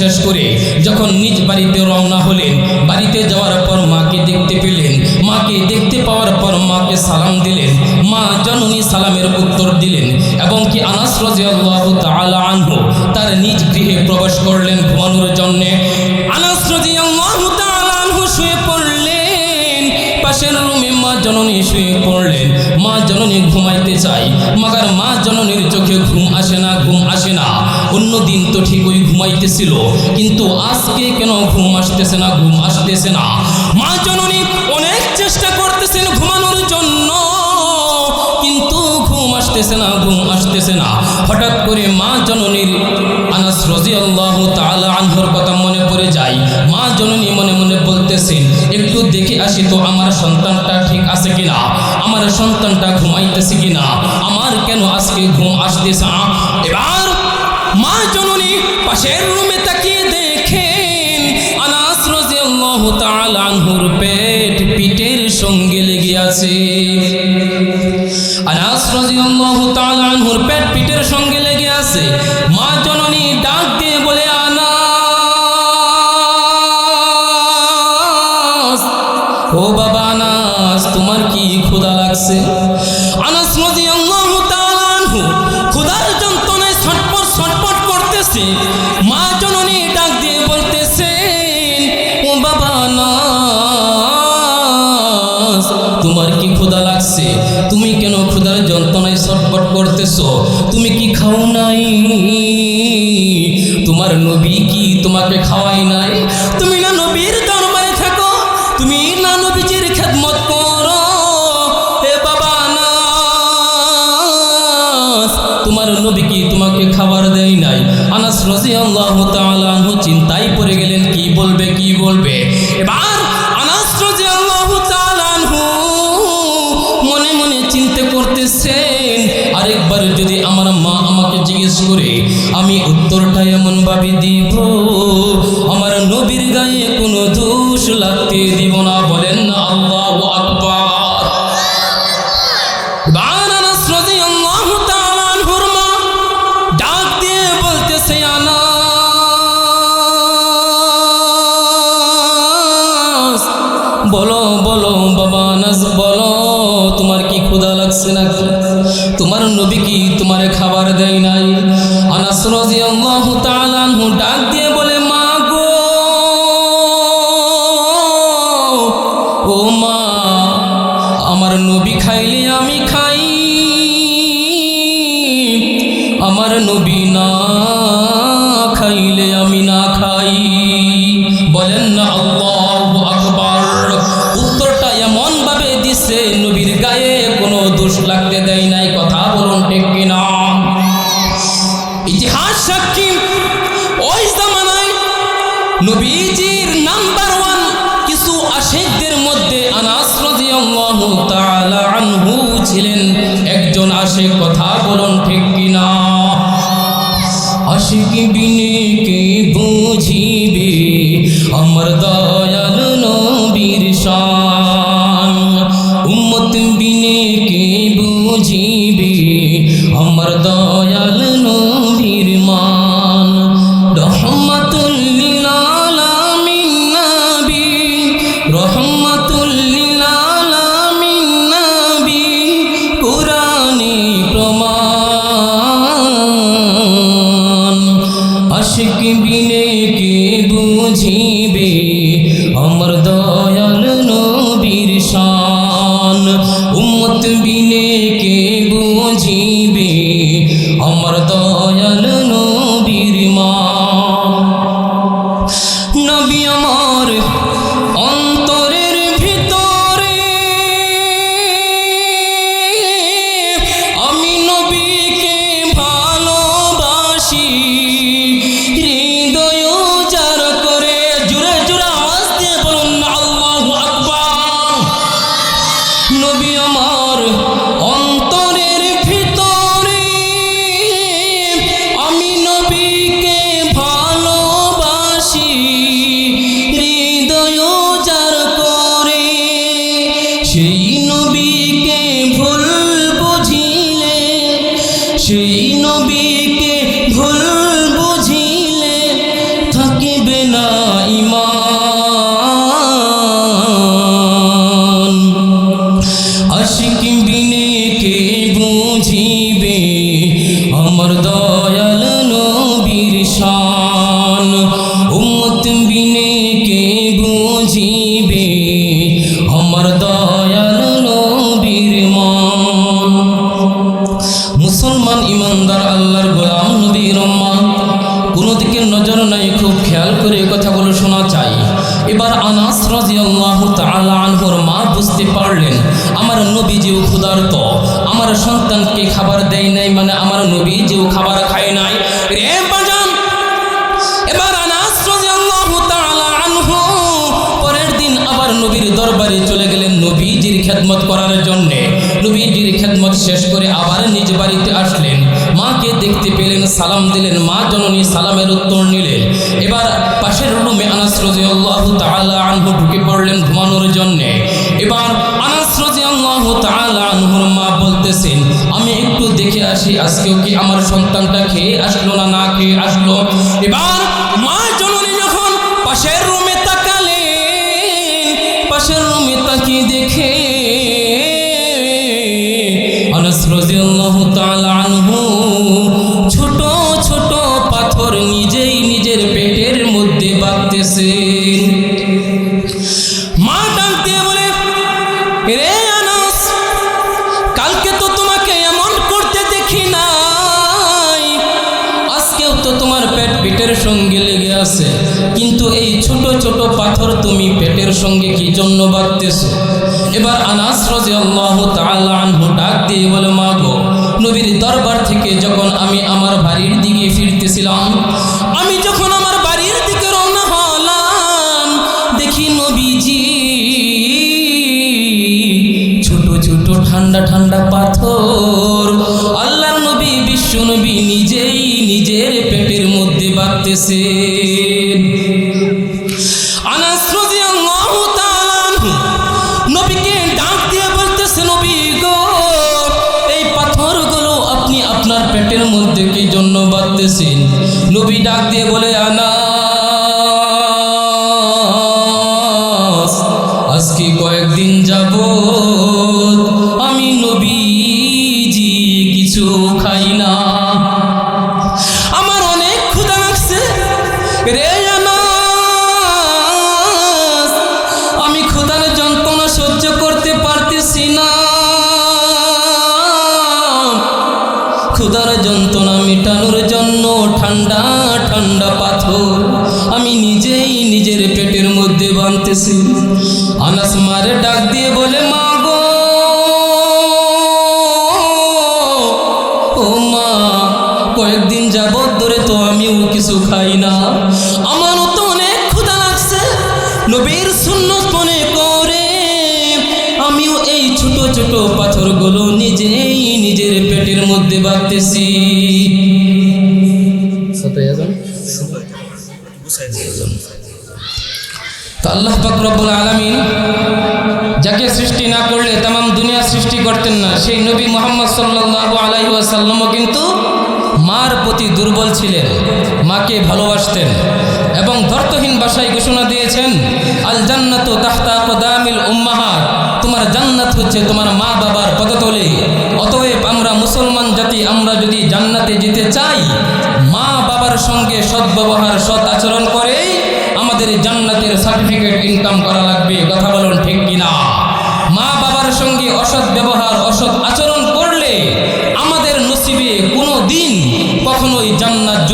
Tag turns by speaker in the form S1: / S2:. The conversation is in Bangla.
S1: শেষ করে যখন নিজ বাড়িতে রওনা হলেন, বাড়িতে যাওয়ার পর মাকে দেখতে পেলেন। মাকে দেখতে পাওয়ার পর মাকে সালাম দিলেন। মা জননী সালামের উত্তর দিলেন এবং কি আনাস রাজিয়াল্লাহু তাআলা আনহু তার নিজ গৃহে প্রবেশ করলেন ঘুমানোর জন্য। আনাস জননী শুয়ে পড়লেন মা জননী ঘুমাইতে চাই মাগার মা জননীর চোখে ঘুম আসে না, ঘুম আসে না। অন্য দিন তো ঠিক ওই ঘুমাইতেছিল, কিন্তু আজকে কেন ঘুম আসতেছে না, ঘুম আসতেছে না? মা জননী অনেক চেষ্টা করতেছেন ঘুমানোর জন্য, কিন্তু ঘুম আসতেছে না, ঘুম আসতেছে না। হঠাৎ করে মা জননীর আনাস রাদিয়াল্লাহু তাআলা আনহর কথা মনে পড়ে যায় মা জননী মনে মনে বলতেছেন, একটু দেখে আসি তো আমার সন্তানটা ঠিক আছে কিনা? আমার সন্তানটা ঘুমাইতেছে কিনা? আমার কেন আজকে ঘুম আসতেছে এবার মা জননী পাশের রুমে তাকিয়ে দেখেন, আনাস রাদিয়াল্লাহু তাআলা আনহুর পেট পিঠের সঙ্গে লেগে আছে। আনাস রাদিয়াল্লাহু তাআলা আনহুর পেট পিঠের সঙ্গে লেগে আছে। ও বাবা আনাস, তোমার কি ক্ষুধা লাগছে? আনাস তাআলা আনহু ক্ষুধার যন্ত্রণায় ছটপট ছটপট করতেছে। মা জননী ডাক দিয়ে বলতেছেন, ও বাবা আনাস, তোমার কি ক্ষুধা লাগছে? তুমি কেন ক্ষুধার যন্ত্রণায় ছটপট করতেছো? তুমি কি খাও নাই? তোমার নবী কি তোমাকে খাওয়াই নাই? তুমি না নবীর আমার মা আমাকে জিজ্ঞেস করে, আমি উত্তরটা এমন ভাবে দিব? আমার নবীর গায়ে কোনো দোষ লাগতে দিব না ছিলেন, একজন আশেক, কথা বলুন ঠিক কিনা? আশিক বিনে কে বুঝিবে? আমার দয়াল নবীর শান। উম্মত বিনে কে বুঝিবে? আমার দয়াল নবীর আশিক বিনে সেই নবীকে ভুল বুঝিলে থাকিবে না ইমান। আশিক বিনে কে সুন্দর আল্লাহর গোলাম নবীর কোনো দিকে নজর নাই, খুব খেয়াল করে কথাগুলো শোনা চাই এবার আনাস রাজিয়াল্লাহু তাআলা আনহুর মা বুঝতে পারলেন, আমার নবী নবীজিও ক্ষুধার্ত, আমার সন্তানকে খাবার দেয় নাই মানে আমার নবী নবীজিও খাবার খায় নাই। রে দরবারে চলে গেলেন নবীজির খেদমত করার জন্য। নবীজির খেদমত শেষ করে আবার নিজ বাড়িতে আসলেন। মাকে দেখতে পেলেন, সালাম দিলেন, মা জননী সালামের উত্তর নিলেন। এবার পাশের রুমে আনাস রাদিয়াল্লাহু তাআলা আনহু ঢুকে পড়লেন ঘুমানোর জন্য। এবার আনাস রাদিয়াল্লাহু তাআলা আনহুর মা বলতেছেন, আমি একটু দেখে আসি, আজকেও কি আমার সন্তানটা খেয়ে আসলো না না খেয়ে আসলো? এবার সঙ্গে লেগে আছে। কিন্তু এই ছোট ছোট পাথর তুমি পেটের সঙ্গে কি জন্য বাঁধতেছো? এবার আনাস তাআলা আনহু ডাক দিয়ে বলে, মা গো, নবীর দরবার থেকে যখন আমি আমার বাড়ির দিকে ফিরতেছিলাম, আমি যখন আমার বাড়ির দিকে রওনা হলাম, দেখি নবীজি ছোট ছোট, ঠান্ডা ঠান্ডা পাথর। আল্লাহর নবী, বিশ্ব নবী নিজেই নিজের নবী গো, এই পাথরগুলো আপনি আপনার পেটের মধ্যে কি জন্য বাঁধতেছেন নবী ডাক দিয়ে বলে, আনাস ক্ষুধার যন্ত্রণা মেটানোর জন্য ঠান্ডা ঠান্ডা পাথর আমি নিজেই নিজের পেটের মধ্যে বাঁধতেছি। আনাস মারে ডাক দিয়ে বলে, মা ও মা, কয়েকদিন যাবৎ ধরে তো আমিও কিছু খাই আমিও এই ছোট ছোট পাথরগুলো নিজেই নিজের পেটের মধ্যে বাঁধতেছি। আল্লাহ পাক রব্বুল আলামিন যাকে সৃষ্টি না করলে তাম দুনিয়া সৃষ্টি করতেন না সেই নবী মোহাম্মদ সাল্লাল্লাহু আলাইহি ওয়াসাল্লামও কিন্তু মার প্রতি দুর্বল ছিলেন, মাকে ভালোবাসতেন এবং ধর্তহীন ভাষায় ঘোষণা দিয়েছেন আল জান্নাত তাহতা কদামিল উম্মাহাত তোমার জান্নাত হচ্ছে তোমার মা বাবার পদতলে অতএব আমরা মুসলমান জাতি, আমরা যদি জান্নাতে যেতে চাই, মা বাবার সঙ্গে সদ্ব্যবহার, সৎ আচরণ করেই আমাদের জান্নাতের সার্টিফিকেট ইনকাম করা লাগবে কথা বলে দিন কখনোই জান্নাত